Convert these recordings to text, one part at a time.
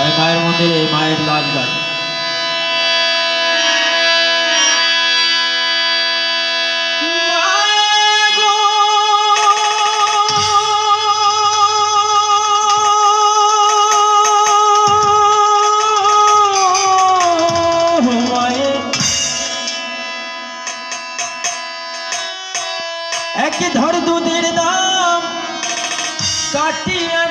তাই মায়ের মন্দিরে মায়ের লাল গান একে ধর দুধের দাম কাটিয়া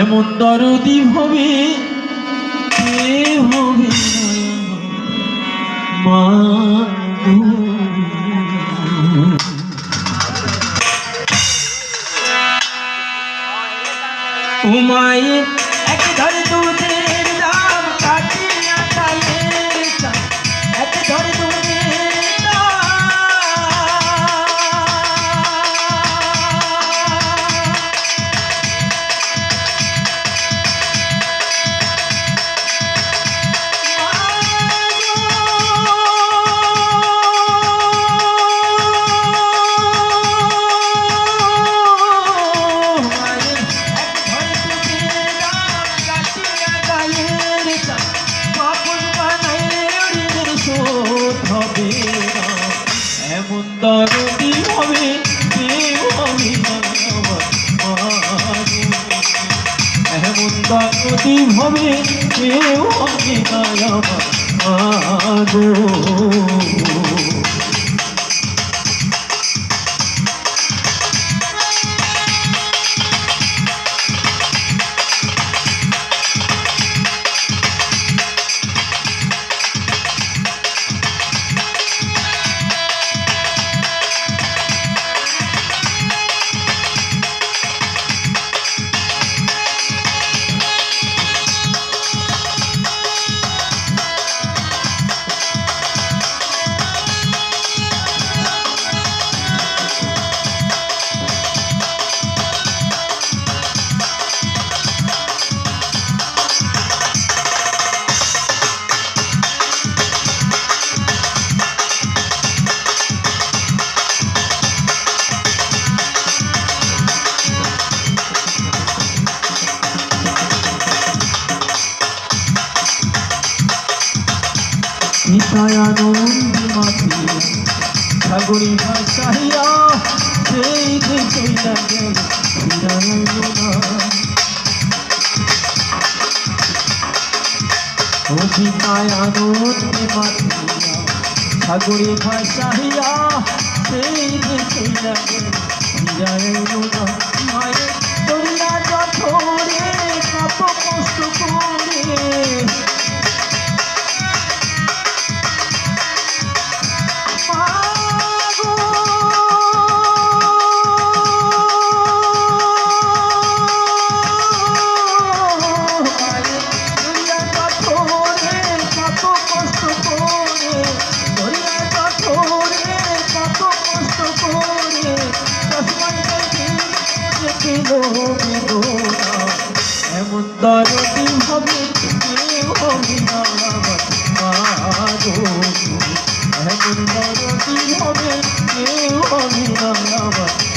এমন দরদি হবে হবে মা। উমায় এক ধর দুধের এক ধর দরদি হবে। এমন দরদি হবে কেউ হবে না আমার নিতায়ানন্দ মাথিয়া সাগরী ভাসাইয়া সেই যে চইলা গেল নিতায়ানন্দ মাথিয়া সাগরী ভাসাইয়া সেই যে চইলা গেল ফিরাইল এমন দরদি হবে কেউ হবে না এমন দরদি হবে কেউ হবে না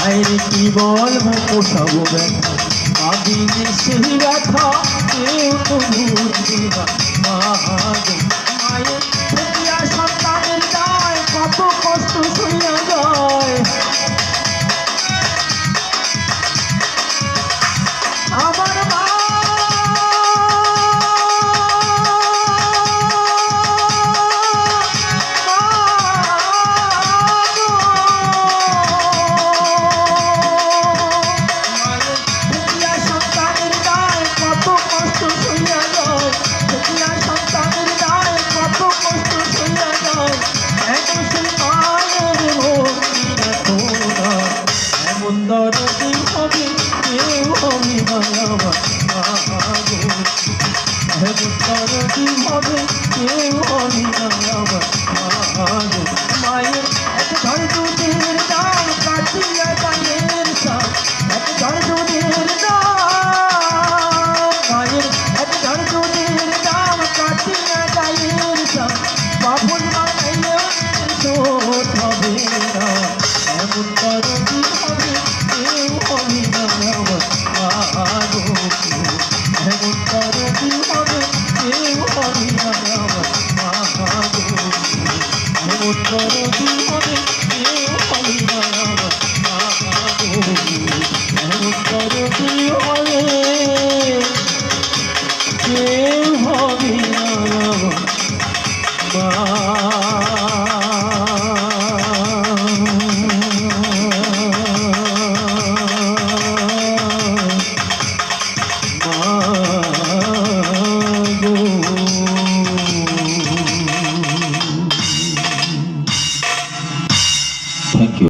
হায়রে কি বলব পোষাবো ব্যথা মাগিনি সেই ব্যথা কেউ তো বুঝবি না Oh,